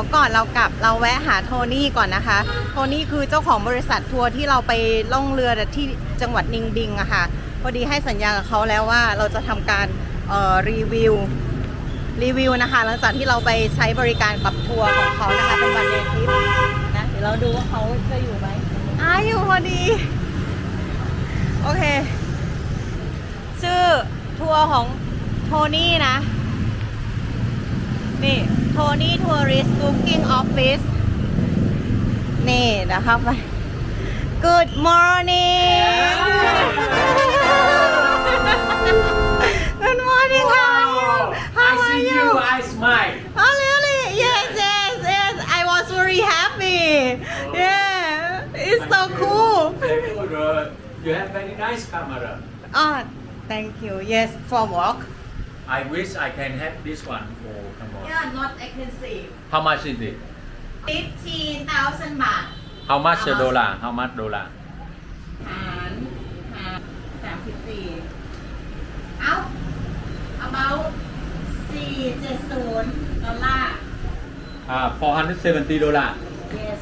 ยวก่อนเรากลับเราแวะหาโทนี่ก่อนนะคะ โทนี่คือเจ้าของบริษัททัวร์ที่เราไปล่องเรือที่จังหวัดนิงบิงอะค่ะ พอดีให้สัญญากับเขาแล้วว่าเราจะทำการเอ่อรีวิวรีวิวนะคะหลังจากที่เราไปใช้บริการกับทัวร์ของเขานะคะเป็นวันเดย์ทริปนะเดี๋ยวเราดูว่าเขาจะอยู่ไหมอ่าอยู่พอดี โอเค ชื่อทัวร์ของโทนี่นะ นี่ โทนี่ทัวริสต์บุ๊กิ้งออฟฟิศนี่นะครับไป Good morning Good morning how are you How I are see you you, I smile. Oh really yes yes yes I was very happy yeah it's so cool Very good. uh, You have very nice camera. oh thank you yes for walk I wish I can have this one. Oh, come on. yeah not expensive How much is it? 15,000 บาท How much How much? dollar? How much dollar? หารหารสามสิบสี่เอ้า about สี่เจ็ดศูนย์ดอลลาร์ Uh, 470 dollar. yes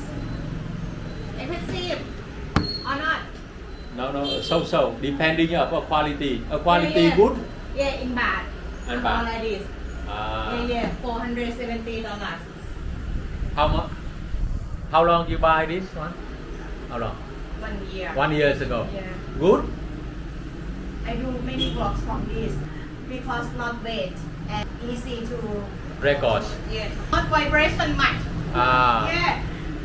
expensive or not No, no, so so. Depending on the quality. A quality Yeah, yeah. good. yeah in บ าท In baht. like this Uh, yeah yeah 470 dollars How much? How long you buy this one? How long? one year One years ago. yeah Good. I do many vlogs from this because not weight and easy to Records. yeah not vibration much Ah. Yeah,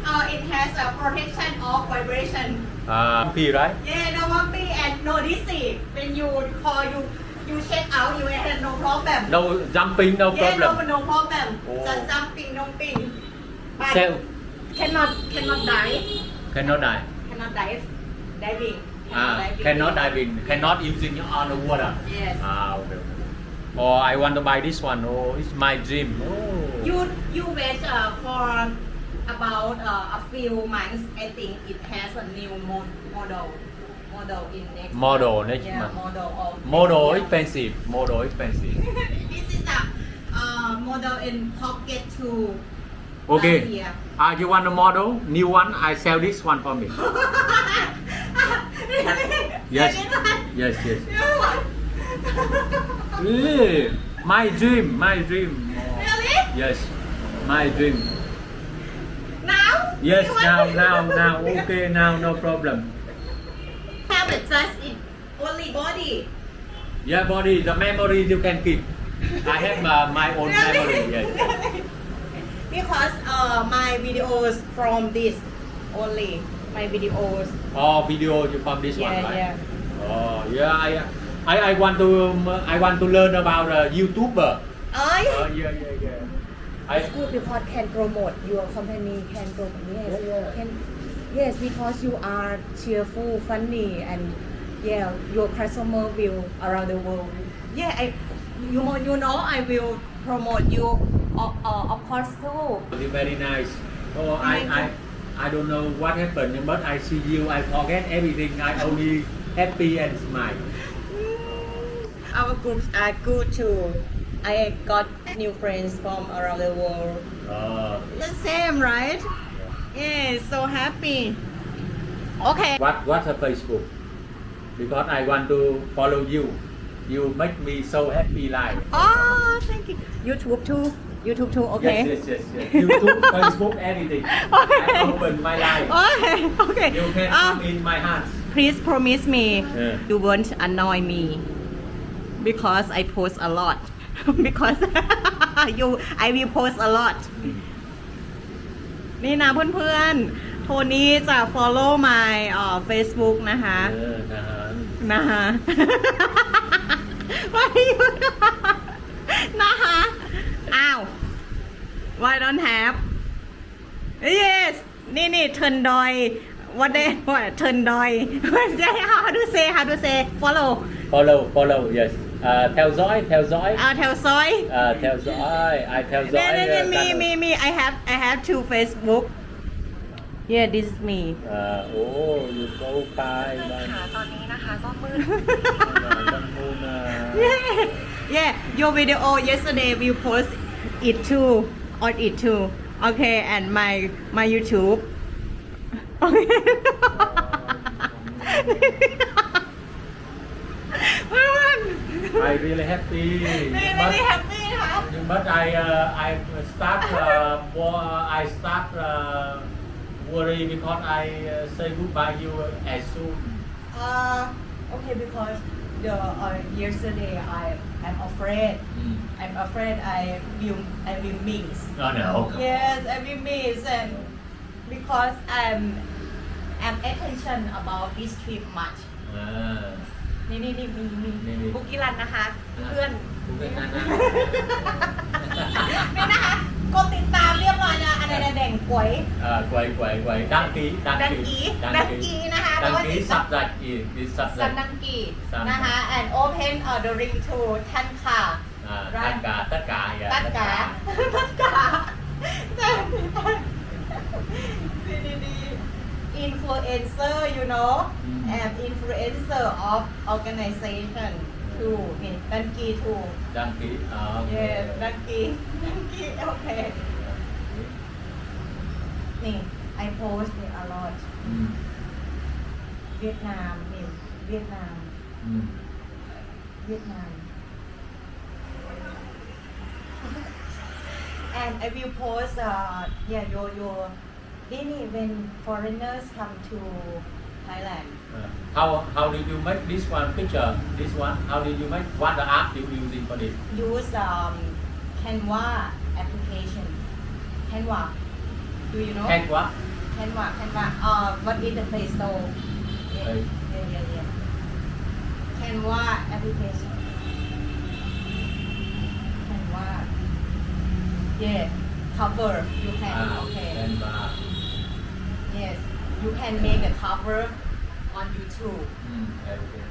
uh, it has a protection of vibration. Uh, P, right? Yeah, no bumpy and no dizzy. When you call you, you check out, you have no problem. No jumping, no yeah, problem. no, no problem. Oh. Just jumping, no ping. But Sell. cannot, cannot dive. Cannot die. Cannot dive. Diving. Ah, diving. cannot diving, cannot using on the water. Yes. Ah, okay. okay. Oh, I want to buy this one. Oh, it's my dream. Oh. You you wait uh, for about uh, a few months. I think it has a new mo- model. Model in next. Model next yeah, month. Model of. Model next year. expensive. Model expensive. this is a uh, model in pocket two. Okay. Year. Ah, you want a model? New one? I sell this one for me. really? Yes. Second one? Yes, yes. Want? Really? My dream. My dream. Really? Yes. My dream. Now? Yes. You want Now, to- now, now. Okay. Now, no problem. It just in only body. Yeah, body. The memory you can keep. I have uh, my own memory. Yes. because uh, my videos from this only. My videos. Oh, video you from this one, Yeah, right? yeah. Oh, yeah. I, I, I want to, um, I want to learn about uh, YouTuber. Oh, Oh, yeah. yeah, yeah, yeah. I, It's good because can promote your company can promote yes Yeah, yeah. can yes because you are cheerful funny and yeah your customer will around the world yeah I you know you know I will promote you of, uh, of course too It's very nice. Oh, I, I. I don't know what happened, but I see you. I forget everything. I only happy and smile. our groups are good too I got new friends from around the world Oh. the same right yeah so happy okay What, what's a Facebook? Because I want to follow you. You make me so happy life. oh thank you YouTube too YouTube too okay Yes, yes, yes, yes. YouTube, Facebook, anything. Okay. I open my life. Okay, okay. You can Uh, come in my heart. please promise me Yeah. you won't annoy me because I post a lot. because you I will post a lot. นี่นะเพื่อนๆ โทนี้จะ follow my เอ่อ Facebook นะคะ เออนะฮะนะคะ Why you นะคะ อ้าว Why don't have Yes นี่นี่เทินดอย What they what เทินดอย How to say how to say follow Follow, follow, yes. Uh, theo dõi, theo dõi. เอาแถวซอย Uh, theo dõi, I theo นี่ dõi. นี่ uh, มี channel. มีมี I have I have two Facebook Yeah this is me Uh, oh, you go by ค่ะตอนนี้นะคะก็มืด uh, yeah, yeah. Your video yesterday we post it too on it too Okay, and my my YouTube. Okay. I really happy Really but, happy ค่ะ but I uh, I start uh, wo- I start uh, worry because I uh, say goodbye you as soon Uh, okay, because the uh, yesterday I am afraid. Mm. I'm afraid I will I will miss. oh no Yes, I will miss and because I'm I'm attention about this trip much. อ่า นี่นี่นี่มีมีนี่นี่บุกิรันนะคะ เพื่อน กูเป็นนั่นนะนี่นะคะกดติดตามเรียบร้อยแล้วอันนั้นแดงกวยอ่าไกวไกวไกวดังกีดังดังกีกีดังกีนะคะดังแล้วก็กีติดสัตาบมดักกีดิสับสัดันก ดังกีสัน นะคะ and open uh, the ring to ท่านค่ะ อ่าตัดกาตัดกาอย่าตัดกาตัดกาดีดีดี influencer you know and influencer of organization too นี่ดังกี too ดังกีอ๋อโอเค yeah ดังกีดังกีโอเค นี่ I post นี่ a lot อืม เวียดนามนี่เวียดนาม อืม เวียดนาม and I will post uh yeah your your ini when foreigners come to Thailand Uh, how how did you make this one picture? This one, how did you make? What the app you using for this? use um Canva application Canva do you know Canva. Canva Canva uh what is the Play Store yeah yeah yeah, yeah. Canva application Canva yeah cover you can Ah, okay Canva. Yes you can make a cover on YouTube Mm, okay.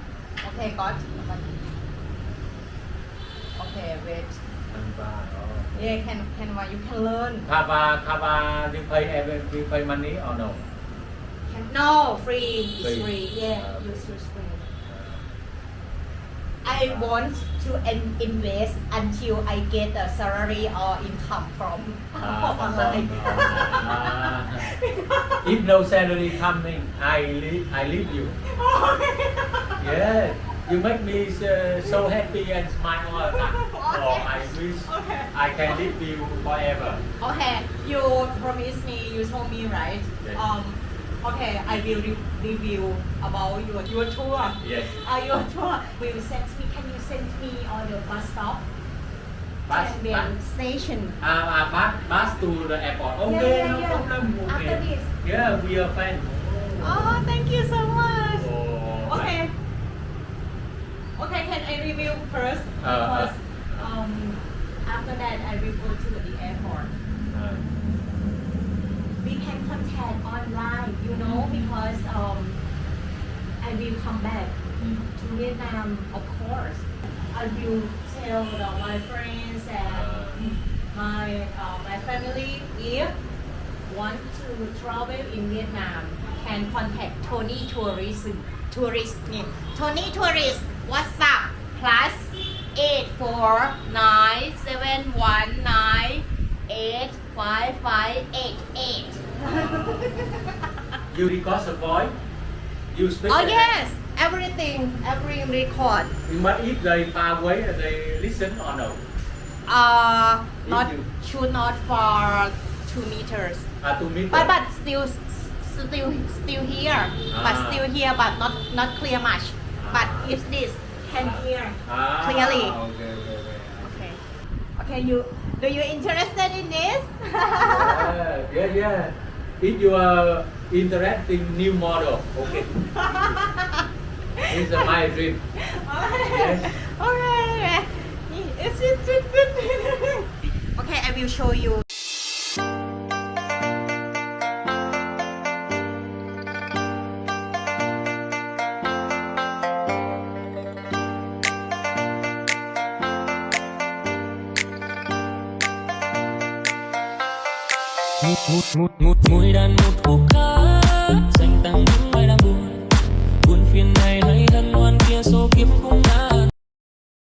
okay got okay wait Canva. Oh. yeah can Canva you can learn Canva, Canva, you pay ever, you pay money or no? can no free it's Free. free yeah Ah, use use free I want to in- invest until I get a salary or income from Ah, from online. Ah. if no salary coming, I leave, I leave you. Yeah, you make me uh, so happy and smile all the time. Oh, I wish Okay. I can live you forever. okay, you promised me, you told me, right? Yes. Um, okay, I will re- review about your your tour. Yes. Uh, your tour will send me. Can you send me on the bus stop? Bus, and then bus, station. uh, uh, bus, bus to the airport. Okay, yeah, no yeah. problem. Okay. After this. Yeah, we are fine. Oh, thank you so much. Oh, Okay. Okay, can I review first? Uh, Because um, after that I will go to the airport. Uh, We can contact online, you know, because um, I will come back to Vietnam, of course. I will tell the, my friends and my uh, my family if want to travel in Vietnam can contact Tony Tourism Tourist นี่ Tony Tourist WhatsApp plus eight four nine seven one nine eight five five eight eight you record the voice. You speak. Oh yes everything every record But if they far away, they listen or no? uh not you- should not for two meters Uh, to meet. but but still still still here Ah. but still here but not not clear much but Ah. if this can hear Ah, clearly. Okay, okay, okay. okay okay you do you interested in this yeah, yeah, yeah. If you are interested in new model, okay. It's my dream. Yes. okay it's it's it's it's okay I will show you Muy, muy, muy, muy, muy, muy, muy, muy,